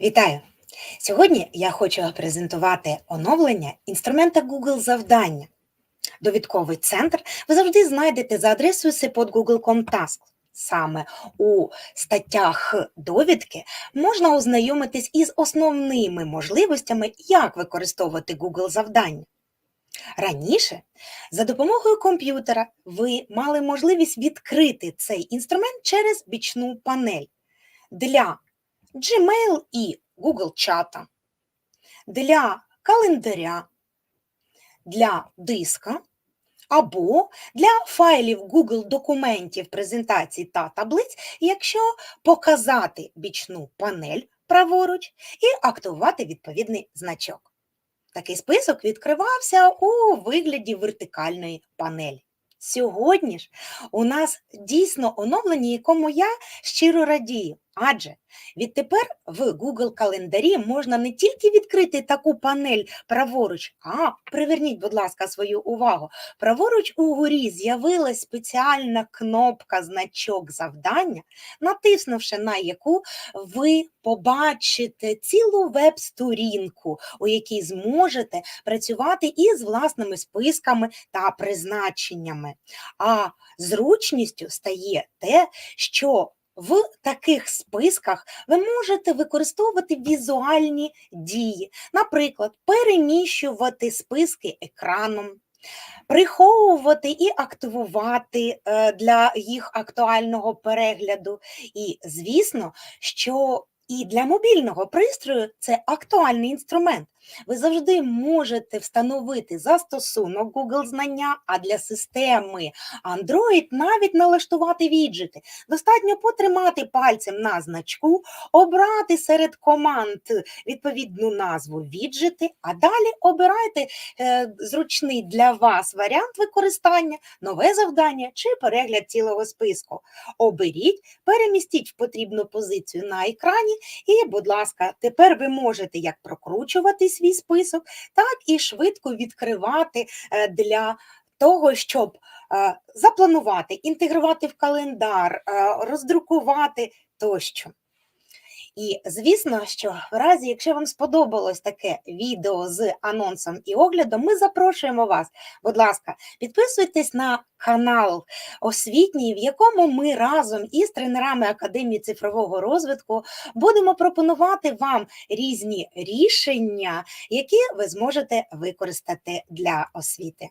Вітаю! Сьогодні я хочу презентувати оновлення інструмента Google завдання. Довідковий центр ви завжди знайдете за адресою support.google.com Task. Саме у статтях довідки можна ознайомитись із основними можливостями, як використовувати Google завдання. Раніше за допомогою комп'ютера ви мали можливість відкрити цей інструмент через бічну панель для Gmail і Google чата, для календаря, для диска або для файлів Google документів, презентацій та таблиць, якщо показати бічну панель праворуч і активувати відповідний значок. Такий список відкривався у вигляді вертикальної панелі. Сьогодні ж у нас дійсно оновлення, якому я щиро радію. Адже відтепер в Google календарі можна не тільки відкрити таку панель праворуч, а приверніть, будь ласка, свою увагу. Праворуч угорі з'явилась спеціальна кнопка значок завдання, натиснувши на яку ви побачите цілу веб-сторінку, у якій зможете працювати із власними списками та призначеннями. А зручністю стає те, що в таких списках ви можете використовувати візуальні дії, наприклад, переміщувати списки екраном, приховувати і активувати е, для їх актуального перегляду. І, звісно, що і для мобільного пристрою це актуальний інструмент. Ви завжди можете встановити застосунок Google знання, а для системи Android навіть налаштувати віджити. Достатньо потримати пальцем на значку, обрати серед команд відповідну назву віджити, а далі обирайте е, зручний для вас варіант використання, нове завдання чи перегляд цілого списку. Оберіть, перемістіть в потрібну позицію на екрані, і, будь ласка, тепер ви можете як прокручувати свій список, так і швидко відкривати е, для того, щоб е, запланувати, інтегрувати в календар, е, роздрукувати тощо. І звісно, що в разі, якщо вам сподобалось таке відео з анонсом і оглядом, ми запрошуємо вас. Будь ласка, підписуйтесь на канал освітній, в якому ми разом із тренерами Академії цифрового розвитку будемо пропонувати вам різні рішення, які ви зможете використати для освіти.